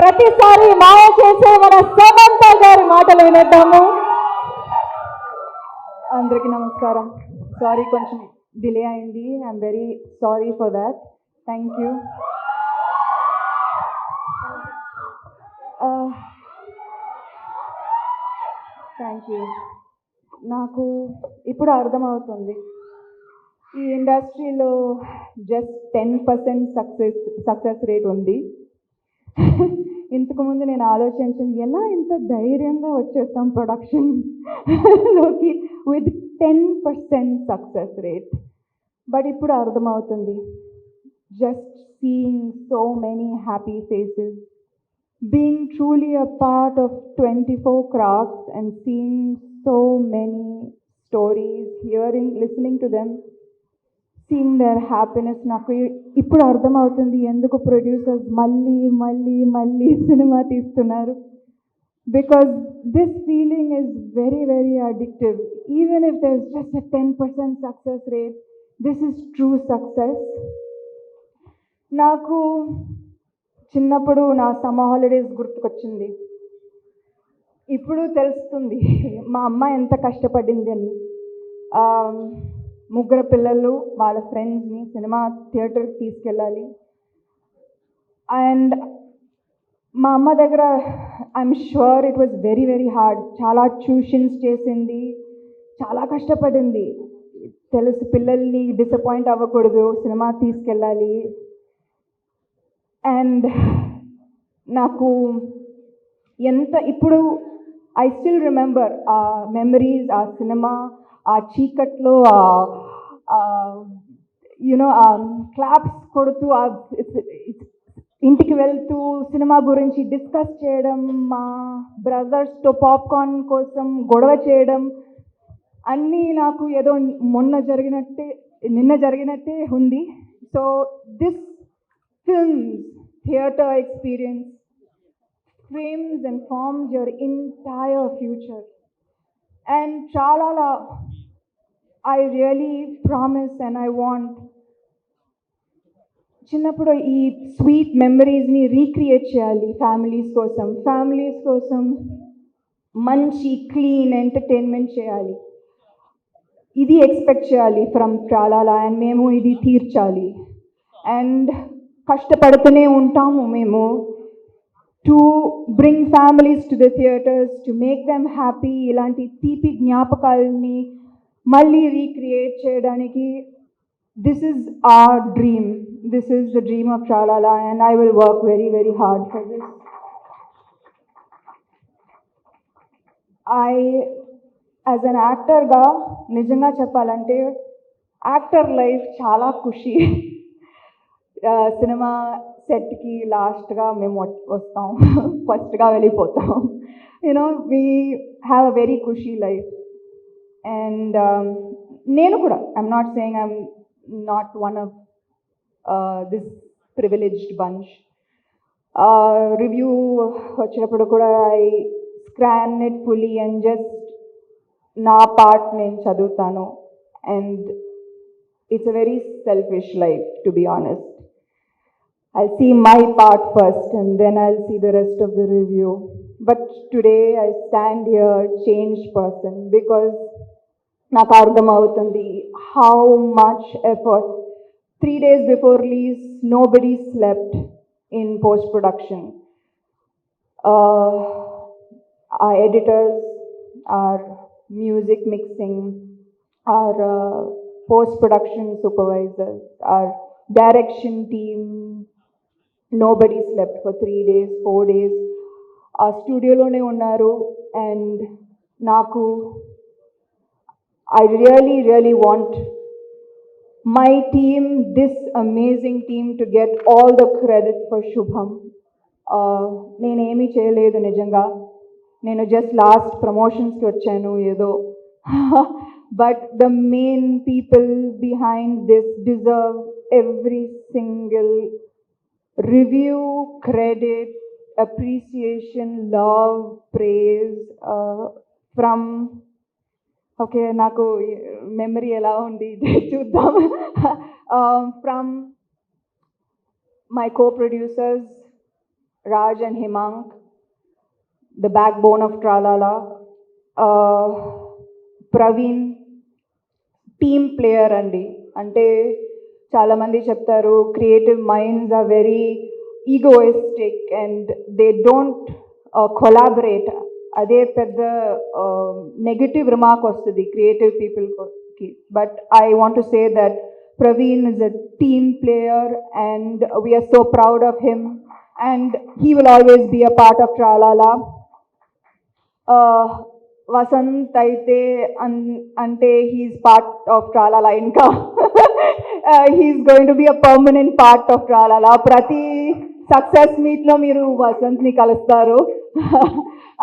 ప్రతిసారి మాయ చేసే మన సమంత గారి మాటలు వినేద్దాము అందరికీ నమస్కారం సారీ కొంచెం డిలే అయింది I'm very sorry for that thank you thank you నాకు ఇప్పుడు అర్థమవుతుంది ఈ ఇండస్ట్రీలో just ten percent success success rate ఉంది ఇంతకుముందు నేను ఆలోచించి ఎలా ఇంత ధైర్యంగా వచ్చేస్తాం ప్రొడక్షన్ లోకి with ten percent success rate but ఇప్పుడు అర్థమవుతుంది just seeing so many happy faces being truly a part of twenty four crafts and seeing so many stories hearing listening to them seen their happiness నాకు ఇప్పుడు అర్థమవుతుంది ఎందుకు producers మళ్ళీ మళ్ళీ మళ్ళీ cinema తీస్తున్నారు because this feeling is very very addictive even if there is just ten percent success rate this is true success నాకు చిన్నప్పుడు నా సమ్మ హాలిడేస్ గుర్తుకొచ్చింది ఇప్పుడు తెలుస్తుంది మా అమ్మ ఎంత కష్టపడింది అని um, ముగ్గురు పిల్లలు వాళ్ళ ఫ్రెండ్స్ని సినిమా థియేటర్కి తీసుకెళ్ళాలి అండ్ మా అమ్మ దగ్గర I'm sure it was very very hard చాలా ట్యూషన్స్ చేసింది చాలా కష్టపడింది తెలుసు పిల్లల్ని డిసప్పాయింట్ అవ్వకూడదు సినిమా తీసుకెళ్ళాలి అండ్ నాకు ఎంత ఇప్పుడు ఐ స్టిల్ రిమెంబర్ ఆ మెమరీస్ ఆ సినిమా ఆ చీకట్లో యునో ఆ క్లాప్స్ కొడుతూ ఆ ఇంటికి వెళ్తూ సినిమా గురించి డిస్కస్ చేయడం మా బ్రదర్స్తో పాప్కార్న్ కోసం గొడవ చేయడం అన్నీ నాకు ఏదో మొన్న జరిగినట్టే నిన్న జరిగినట్టే ఉంది so this films theatre experience frames and forms your entire future and చాలా I really promise and I want చిన్నప్పుడు ఈ స్వీట్ మెమరీస్ని రీక్రియేట్ చేయాలి ఫ్యామిలీస్ కోసం ఫ్యామిలీస్ కోసం మంచి క్లీన్ ఎంటర్టైన్మెంట్ చేయాలి ఇది ఎక్స్పెక్ట్ చేయాలి ఫ్రమ్ ట్రాలాలా అండ్ మేము ఇది తీర్చాలి అండ్ కష్టపడుతూనే ఉంటాము మేము to bring families to the theatres to make them happy ఇలాంటి తీపి జ్ఞాపకాలని మళ్ళీ రీక్రియేట్ చేయడానికి this is our dream this is the dream of చాలాలా and I will work very very hard for this I as an యాక్టర్గా నిజంగా చెప్పాలంటే actor life చాలా ఖుషి ఆ, సినిమా సెట్కి లాస్ట్గా మేము వ- వస్తాం ఫస్ట్గా వెళ్ళిపోతాం you know we have a very Khushi life and నేను కూడా I'm not saying I'm not one of this privileged bunch review వచ్చినప్పుడు కూడా I scan it fully and just నా పార్ట్ నేను చదువుతాను and it's a very selfish life to be honest I'll see my part first and then I'll see the rest of the review. But today I stand here changed person because నాకు అర్థమవుతుంది how much effort three days before release nobody slept in post production ఆ editors or music mixing or post production supervisors or direction team nobody slept for three days four days ఆ స్టూడియోలోనే ఉన్నారు and నాకు I really really want my team this amazing team to get all the credit for Shubham నేనేమీ చేయలేదు నిజంగా నేను just last ప్రమోషన్స్కి వచ్చాను ఏదో but the main people behind this deserve every single review credit appreciation love praise from okay నాకు memory ఎలా ఉంది చూద్దాం from my co producers Raj and Himank the backbone of ట్రాలాలా Praveen team player అండి అంటే చాలామంది చెప్తారు creative minds are very egoistic and they don't collaborate అదే పెద్ద నెగిటివ్ రిమార్క్ వస్తుంది క్రియేటివ్ పీపుల్కి but I want to say that Praveen is a team player and we are so proud of him and he will always be a part of ట్రాలాలా Vasant అయితే అన్ అంటే he's part of ట్రాలాలా ఇంకా he's going to be a permanent part of Tralala ప్రతి success మీట్లో మీరు వసంత్ని కలుస్తారు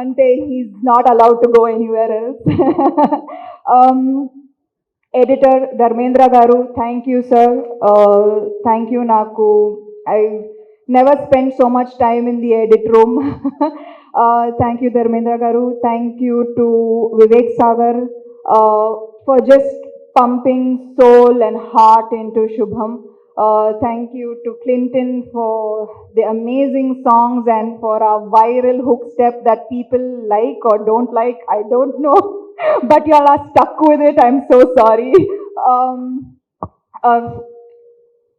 అంటే he's not allowed to go anywhere else editor Dharmendra గారు thank you sir thank you నాకు I never spend so much time in the edit room thank you Dharmendra గారు thank you to Vivek Sagar for just pumping soul and heart in to Shubham Uh, thank you to Clinton for the amazing songs and for our viral hook step that people like or don't like. I don't know, but y'all are stuck with it. I'm so sorry. Um, uh,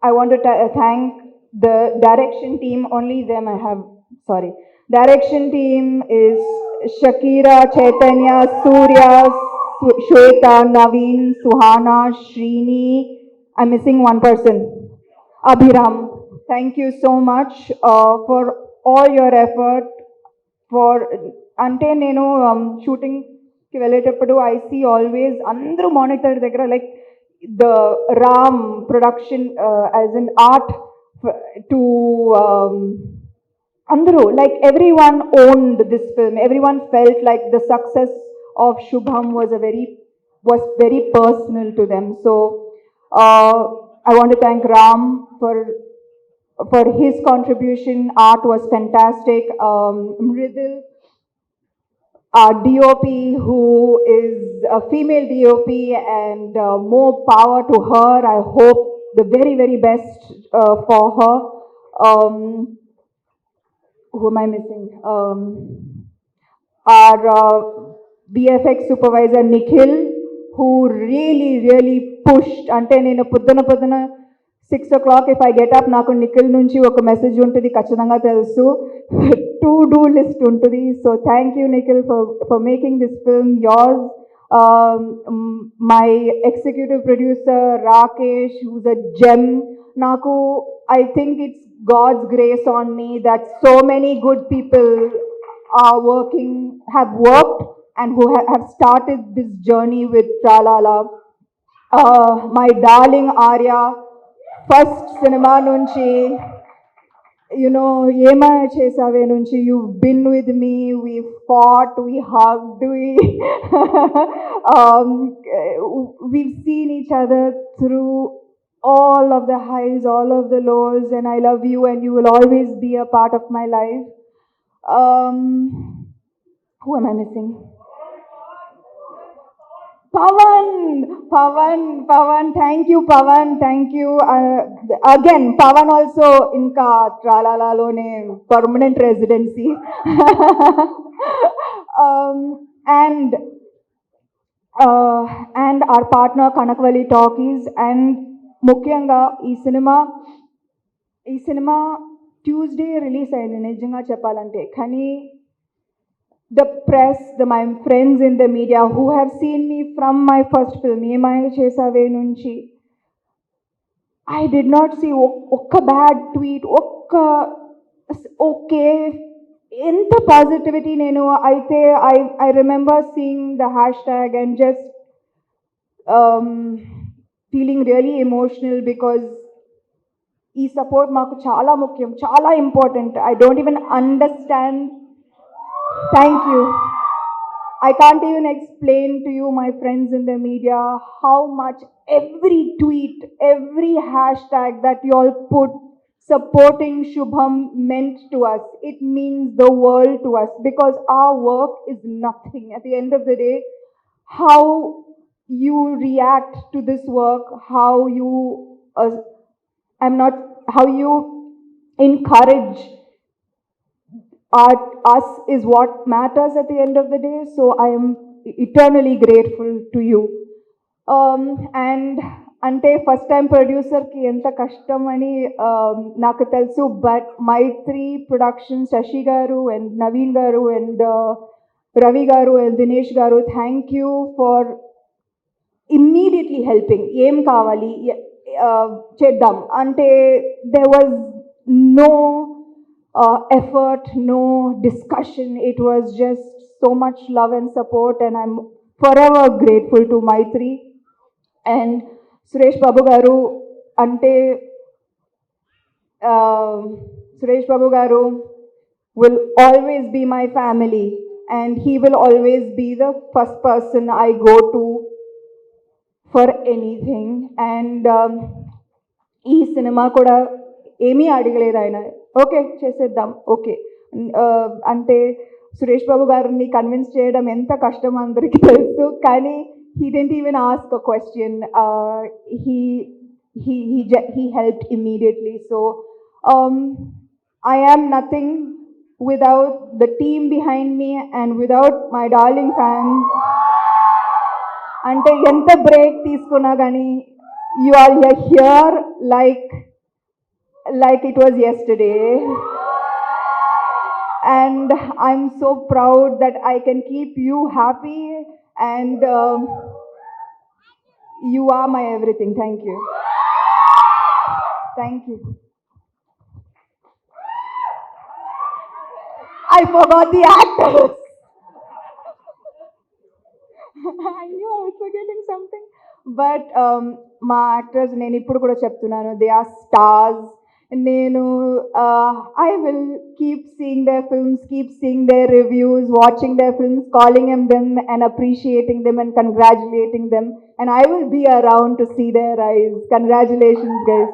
I want to uh, thank the direction team, only them I have, sorry. Direction team is Shakira, Chaitanya, Surya, Shweta, Naveen, Suhana, Srini. I'm missing one person. Abhiram. Thank you so much uh, for all your effort. For అంటే నేను షూటింగ్కి వెళ్ళేటప్పుడు I see always అందరూ monitor దగ్గర like the Ram production as an art to అందరూ like everyone owned this film everyone felt like the success of Shubham was a very was very personal to them so I want to thank Ram for for his contribution. Art was fantastic. Um, Mridil, our DOP, who is a female DOP, and uh, more power to her. I hope the very, very best uh, for her. Um, who am I missing? Um, our uh, BFX supervisor, Nikhil, who really, really pushed. Ante Nina Puddana Puddana. Six o'clock if I get up నాకు నిఖిల్ నుంచి ఒక message ఉంటుంది ఖచ్చితంగా తెలుసు to do list ఉంటుంది so thank you Nikhil for for making this film yours my executive producer Rakesh who's a gem నాకు I think it's God's grace on me that so many good people are working, have worked and who ha- have started this journey with Tralala. Uh, my darling Arya, first cinema nunchi, you know, Ye Maaya Chesave నుంచి you been with me we fought we hugged we we've seen each other through all of the highs, all of the lows, and I love you and you will always be a part of my life. Um, who am I missing? Pavan Pavan Pavan thank you Pavan thank you again Pavan also ఇంకా ట్రాలాలోనే permanent residency and and our partner Kanakavalli Talkies and ముఖ్యంగా ఈ cinema ఈ cinema Tuesday release అయింది నిజంగా చెప్పాలంటే కానీ the press the my friends in the media who have seen me from my first film Ye Maaya Chesave నుంచి I did not see ఒక్క bad tweet ఒక్క ఓకే ఎంత పాజిటివిటీ నేను అయితే I I remember seeing the hashtag and just feeling really emotional because ఈ support మాకు చాలా ముఖ్యం చాలా important I don't even understand Thank you. I can't even explain to you, my friends in the media, how much every tweet, every hashtag that you all put supporting Shubham meant to us. It means the world to us because our work is nothing. At the end of the day, how you react to this work, how you, uh, I'm not, how you encourage art, us is what matters at the end of the day. So I am eternally grateful to you. Um, and అంటే first time ప్రొడ్యూసర్కి ఎంత కష్టం అని um, నాకు తెలుసు but my three production Sasi గారు and Naveen గారు and uh, Ravi గారు అండ్ దినేష్ గారు thank you for immediately helping ఏం కావాలి చేద్దాం అంటే they was no uh, effort, no discussion. It was just so much love and support, and I'm forever grateful to Maitri and Suresh Babu Garu. అంటే సురేష్ బాబు గారు will always be my family and he will always be the first person I go to for anything and ఈ cinema కూడా ఏమీ అడగలేదు ఆయన okay చేసేద్దాం okay అంటే సురేష్ బాబు గారిని కన్విన్స్ చేయడం ఎంత కష్టం అందరికీ తెలుసు కానీ he didn't even ask a question he he he he help immediately so I am nothing without the team behind me and without my darling fans అంటే ఎంత బ్రేక్ తీసుకున్నా కానీ you are here like Like it was yesterday and i'm so proud that i can keep you happy and um, you are my everything thank you thank you i forgot the actors I knew I was forgetting something. But మా actors నేను ఇప్పుడు కూడా చెప్తున్నాను they are stars నేను I will keep seeing their films keep seeing their reviews watching their films calling em them and appreciating them and congratulating them and I will be around to see their eyes. Congratulations guys.